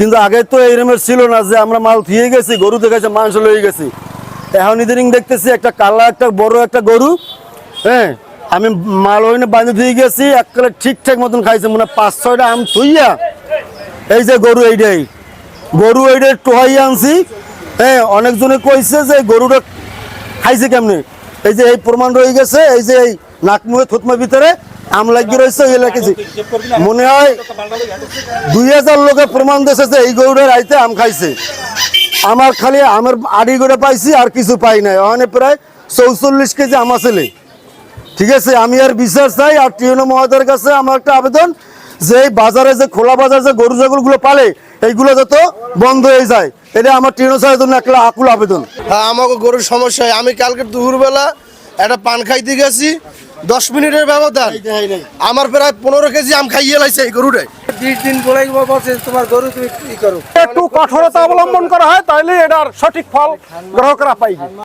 কিন্তু আগে তো এইরকমের ছিল না যে আমরা মাল থিয়ে গেছি, গরু দেখেছে মাংস লয়ে গেছি। এখন ইদানিং দেখতেছি একটা কালা, একটা বড় একটা গরু হ্যাঁ? আমি মাল ওইনে বাঁধে দিয়ে গেছি, এককালে ঠিকঠাক মতন খাইছে, মনে পাঁচ, ছয়টা আম থুইয়া এই যে গরু এইটাই। গরু এইটাই টোহাই আনছি হ্যাঁ? অনেকজনে কইছে যে গরুটা খাইছে কেমনি? এই যে এই প্রমাণ রয়ে গেছে, এই যে এই নাক মুখে থুতমার ভিতরে লেগেছি মনে হয় দুই লোকের প্রমাণ দিয়েছে যে এই গরুটার আইতে আম খাইছে। আমার খালি আমের আড়ি করে পাইছি আর কিছু পাই নাই। ওখানে প্রায় চৌচল্লিশ কেজি আম আসলে ঠিক আছে, আমি আর বিচার চাই আর টিউনো মহোদয়ের কাছে আমার একটা আবেদন যে এই বাজারে যে খোলা বাজার যে গরু ছাগলগুলো পালে, এইগুলো যত বন্ধ হয়ে যায়। এটা আমার টিউনো সাহেবের জন্য একটা আকুল আবেদন। হ্যাঁ আমাকে গরুর সমস্যা আমি কালকে দুপুরবেলা একটা পান খাইতে গেছি। দশ মিনিটের ব্যবধান। আমার প্রায় পনেরো কেজি আম খাইয়ে লাইছে এই গরুটাই। বিশ দিন বলে তোমার গরু তুমি কি করো? একটু কঠোরতা অবলম্বন করা হয় তাইলে এটার সঠিক ফল গ্রহকরা পাইবে।